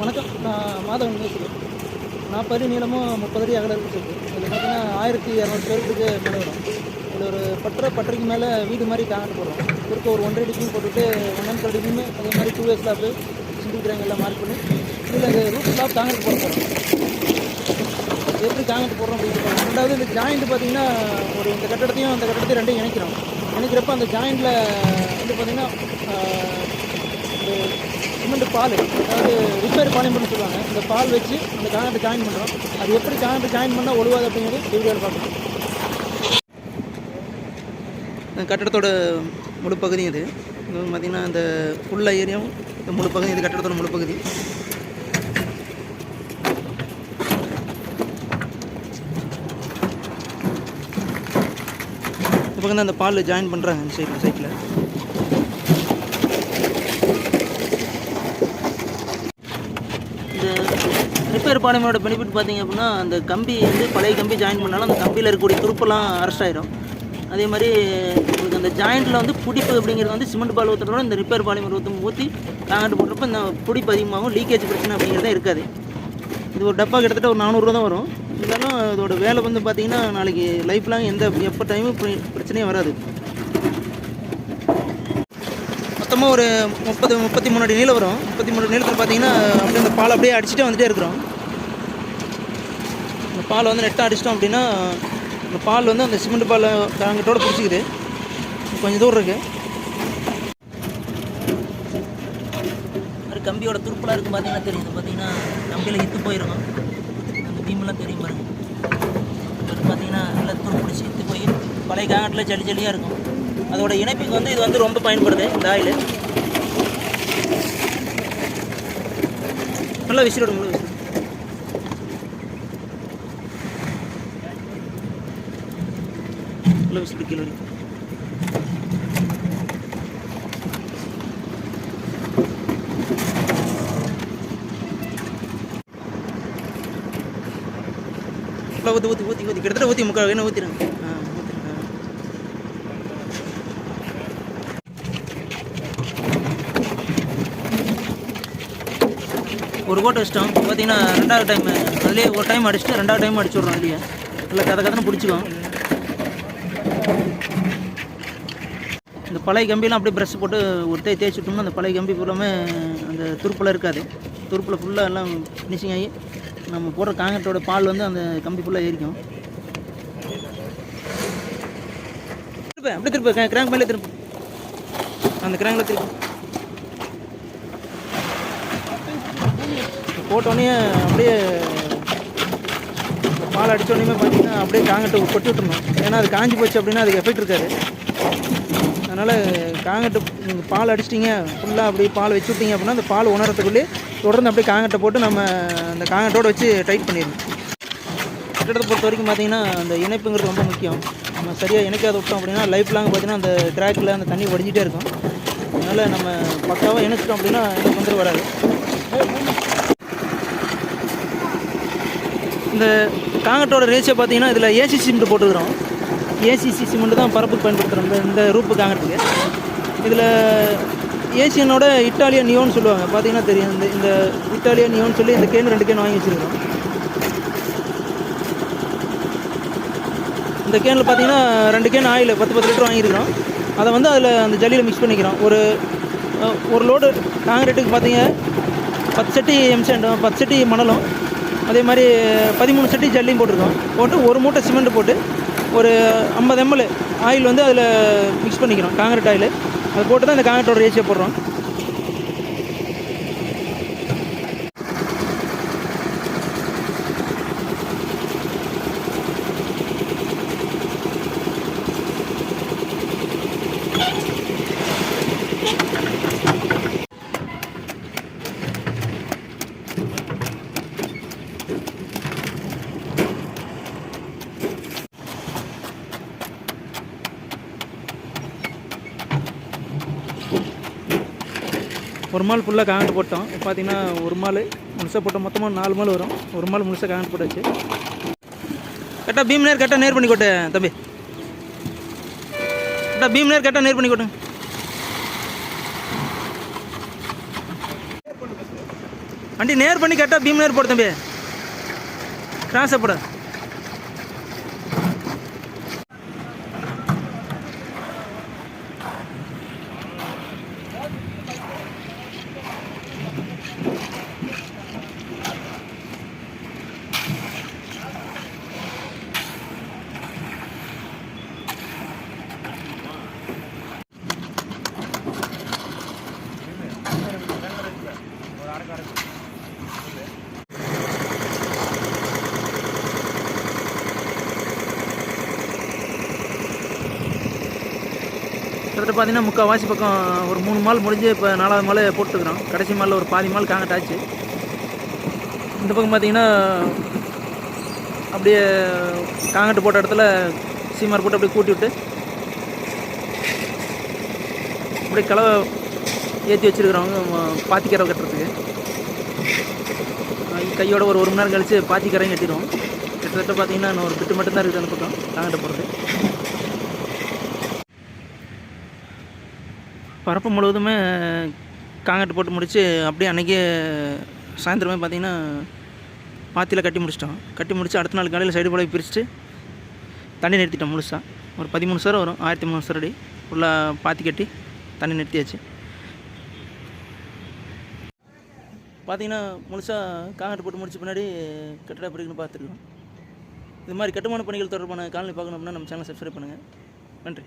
வணக்கம். நான் மாதவன் பேசுகிறேன் நாற்பது அடி நீளமும் முப்பது அடி அகலம் இருக்குது இதில் பார்த்தீங்கன்னா ஆயிரத்தி இரநூறு பேருக்கு மேலே வரும். இது ஒரு பட்டரை பட்டரைக்கு மேலே வீடு மாதிரி காங்கிட்டு போடுறோம் குறுக்க ஒரு ஒன்றரை அடிக்கும் போட்டுட்டு ஒன்றரை அடிக்குமே அதே மாதிரி டூ இயர்ஸ் ஸ்லாப்பு சிங்கிள் கிராங் எல்லாம் மார்க் பண்ணி இதில் அது ரூட் ஸ்லாப் காங்கிட்டு போட போகிறோம் எப்படி காங்கிட்டு போடுறோம் அப்படின்னு ரெண்டாவது இந்த ஜாயிண்ட் பார்த்தீங்கன்னா ஒரு இந்த கட்டடத்தையும் அந்த கட்டடத்தையும் ரெண்டையும் இணைக்கிறோம். இணைக்கிறப்ப அந்த ஜாயிண்டில் வந்து பார்த்திங்கன்னா சிமெண்ட் பால் அதாவது ரிப்பேர் பாலிமர்னு சொல்லுவாங்க. இந்த பால் வச்சு அந்த காங்கிட்டு ஜாயின் பண்ணுறோம் அது எப்படி காங்கிட்டு ஜாயின் பண்ணால் ஒழுவாது அப்படிங்கிறது வீடியோவில் பார்க்கணும் கட்டடத்தோட முழு பகுதி இது. பார்த்திங்கன்னா இந்த ஃபுல் ஏரியாவும் இந்த முழு பகுதி இது கட்டடத்தோட முழு பகுதி. இப்போ வந்து அந்த பால் ஜாயின் பண்ணுறாங்க சைக்கிள் சைடில் சைட்டில் இந்த ரிப்பேர் பாலிமரோட பெனிஃபிட் பார்த்தீங்க அப்படின்னா அந்த கம்பி வந்து பழைய கம்பி ஜாயின் பண்ணாலும் அந்த கம்பியில் இருக்கக்கூடிய துருப்பெல்லாம் அரெஸ்ட் ஆயிரும். அதே மாதிரி உங்களுக்கு அந்த ஜாயிண்ட்டில் வந்து பிடிப்பு அப்படிங்கிறது வந்து சிமெண்ட் பால் ஊற்றுறதோட இந்த ரிப்பேர் பாலிமர் ஊற்றி ஊற்றி காங்கிரட் போடுறப்ப இந்த பிடிப்பு அதிகமாகும் லீக்கேஜ் பிரச்சனை அப்படிங்கிறதே இருக்காது. இது ஒரு டப்பா கிட்டத்தட்ட ஒரு நானூறுரூவா தான் வரும். இருந்தாலும் இதோட வேலை வந்து பார்த்தீங்கன்னா நாளைக்கு லைஃப் லாங் எந்த எப்போ டைமும் பிரச்சனையும் வராது. மொத்தமாக ஒரு முப்பது முப்பத்தி மூணு அடி நீளம் வரும். முப்பத்தி மூணு நீளத்தில் பார்த்தீங்கன்னா அப்படியே அந்த பால் அப்படியே அடிச்சுட்டே வந்துகிட்டே இருக்கிறோம். இந்த பால் வந்து நெட்டாக அடிச்சிட்டோம் அப்படின்னா அந்த பால் வந்து அந்த சிமெண்ட் பால் காங்கிட்டோட பிடிச்சிக்குது. கொஞ்சம் தூரம் இருக்குது கம்பியோட துருப்பெல்லாம் இருக்குது பார்த்தீங்கன்னா தெரியும். பார்த்தீங்கன்னா கம்பியில் இத்து போயிடும் அந்த பீமெல்லாம் தெரியும் பாருங்க. பார்த்தீங்கன்னா நல்லா துருப்பிடிச்சு இத்து போய் பழைய காங்கட்டில் ஜல்லி ஜல்லியாக இருக்கும். அதோட இணைப்புக்கு வந்து இது வந்து ரொம்ப பயன்படுது இந்த ஆயில் நல்லா விசிறிடும் முழு விசிறிடும் நல்லா விசிறு கீழே ஊற்றி ஊற்றி ஊற்றி ஊற்றி கிட்டத்தட்ட ஊற்றி முக்கால் என்ன ஊற்றிடுங்க ஒரு கோட்டை வச்சிட்டோம். பார்த்தீங்கன்னா ரெண்டாவது டைம் அதுலேயே ஒரு டைம் அடிச்சுட்டு ரெண்டாவது டைம் அடிச்சு விட்றோம் வெளியே இல்லை கதை கதனை பிடிச்சிக்கும். இந்த பழைய கம்பியெல்லாம் அப்படியே ப்ரெஷ் போட்டு ஒரு தேய் தேய்ச்சி விட்டோம்னா அந்த பழைய கம்பி ஃபுல்லாமே அந்த துருப்பில் இருக்காது. துருப்பில் ஃபுல்லாக எல்லாம் ஃபினிஷிங் ஆகி நம்ம போடுற காங்கிரட்டோட பால் வந்து அந்த கம்பி ஃபுல்லாக ஏறிக்கும். திருப்பேன் அப்படியே திருப்பேன் கிராங்க் மேலே திருப்பேன் அந்த கிராங்கில் திருப்பேன் போட்டோடனே அப்படியே பால் அடித்தோடனே பார்த்தீங்கன்னா அப்படியே காங்கட்டு கொட்டி விட்டுருணும் ஏன்னா அது காஞ்சி போச்சு அப்படின்னா அதுக்கு எஃபெக்ட் இருக்காது. அதனால் காங்கட்டு நீங்கள் பால் அடிச்சிட்டிங்க ஃபுல்லாக அப்படியே பால் வச்சு விட்டீங்க அப்படின்னா அந்த பால் உணரத்துக்குள்ளே தொடர்ந்து அப்படியே காங்கட்டை போட்டு நம்ம அந்த காங்கட்டோடு வச்சு டைட் பண்ணிடணும். கட்டடத்தை பொறுத்த வரைக்கும் பார்த்தீங்கன்னா அந்த இணைப்புங்கிறது ரொம்ப முக்கியம். நம்ம சரியாக இணைக்காத விட்டோம் அப்படின்னா லைஃப் லாங் பார்த்தீங்கன்னா அந்த கிராக்கில் அந்த தண்ணி வடிஞ்சிட்டே இருக்கும். அதனால் நம்ம பக்காவாக இணைச்சிட்டோம் அப்படின்னா எந்த தொந்தரவு வராது. இந்த காங்கட்டோட ரேஷியோ பார்த்தீங்கன்னா இதில் ஏசி சிமெண்ட் போட்டுக்கிறோம். ஏசிசி சிமெண்ட் தான் பரப்புக்கு பயன்படுத்துகிறோம் இந்த இந்த ரூப்பு காங்கட்டுக்கு இதில் ஏசியனோட இட்டாலியன் நியோன்னு சொல்லுவாங்க. பார்த்தீங்கன்னா தெரியும். இந்த இந்த இட்டாலியன் நியோன்னு சொல்லி இந்த கேன் ரெண்டு கேன் வாங்கி வச்சுருக்கோம் இந்த கேனில் பார்த்தீங்கன்னா ரெண்டு கேன் ஆயில். பத்து பத்து லிட்டர் வாங்கியிருக்கிறோம். அதை வந்து அதில் அந்த ஜல்லியில் மிக்ஸ் பண்ணிக்கிறோம். ஒரு ஒரு லோடு காங்கிரீட்டுக்கு பார்த்தீங்க பத்து சட்டி எம்சேண்டும் பத்து சட்டி மணலும் அதே மாதிரி பதிமூணு சட்டி ஜல்லியும் போட்டிருக்கோம். போட்டு ஒரு மூட்டை சிமெண்ட் போட்டு ஒரு ஐம்பது எம்எல் ஆயில் வந்து அதில் மிக்ஸ் பண்ணிக்கிறோம். Concrete oil. அது போட்டு தான் இந்த காங்கிரட்டோட ஏசியை போடுறோம். ஒரு மால் ஃபுல்லாக காங்கிட்டு போட்டோம். இப்போ பார்த்தீங்கன்னா ஒரு மால் முழுசாக போட்டோம். மொத்தமாக நாலு மால் வரும். ஒரு மால் முழுசாக காங்கிட்டு போட்டாச்சு. கரெக்டாக பீம் நேர் கரெக்டாக நேர் பண்ணி கொட்டு தம்பி. கரெக்டாக பீம் நேர் கரெக்டாக நேர் பண்ணி கொட்டுங்க வண்டி நேர் பண்ணி கரெக்டாக பீம் நேர் போடு தம்பி. கிராஸை போட. கிட்டத்தட்ட பார்த்தீங்கன்னா முக்கால்வாசி பக்கம் ஒரு மூணு மால் முடிஞ்சு இப்போ நாலாவது மால் போட்டுருக்குறோம். கடைசி மாலில் ஒரு பாதி மால் காங்கட் ஆச்சு. இந்த பக்கம் பார்த்தீங்கன்னா அப்படியே காங்கட்டு போட்ட இடத்துல சீமார் போட்டு அப்படியே கூட்டி விட்டு அப்படியே கலவை ஏற்றி வச்சுருக்குறவங்க பாத்திக்கரை கட்டுறதுக்கு. கையோட ஒரு ஒரு மணி நேரம் கழித்து பாத்திக்கரையும் கட்டிடுவோம். கிட்டத்தட்ட பார்த்தீங்கன்னா இன்னும் ஒரு பிட்டு மட்டும்தான் இருக்குது அந்த பக்கம் காங்கட்டு போகிறது பரப்பு முழுவதுமே காங்கிரட் போட்டு முடித்து அப்படியே அன்றைக்கே சாயந்தரமே பார்த்தீங்கன்னா பாத்தியில் கட்டி முடிச்சிட்டோம். கட்டி முடித்து அடுத்த நாள் காலையில் சைடு போல பிரிச்சுட்டு தண்ணி நிறுத்திட்டோம் முழுசாக ஒரு பதிமூணு சார் வரும். ஆயிரத்தி மூணு அடி. ஃபுல்லாக பாத்தி கட்டி தண்ணி நிறுத்தியாச்சு. பார்த்தீங்கன்னா முழுசாக காங்கிரட் போட்டு முடிச்ச பின்னாடி கட்டட பிடிக்குன்னு பார்த்துருக்கோம். இது மாதிரி கட்டுமான பணிகள் தொடர்பான காலனி பார்க்கணும் அப்படின்னா நம்ம சேனலை சப்ஸ்கிரைப் பண்ணுங்கள் நன்றி.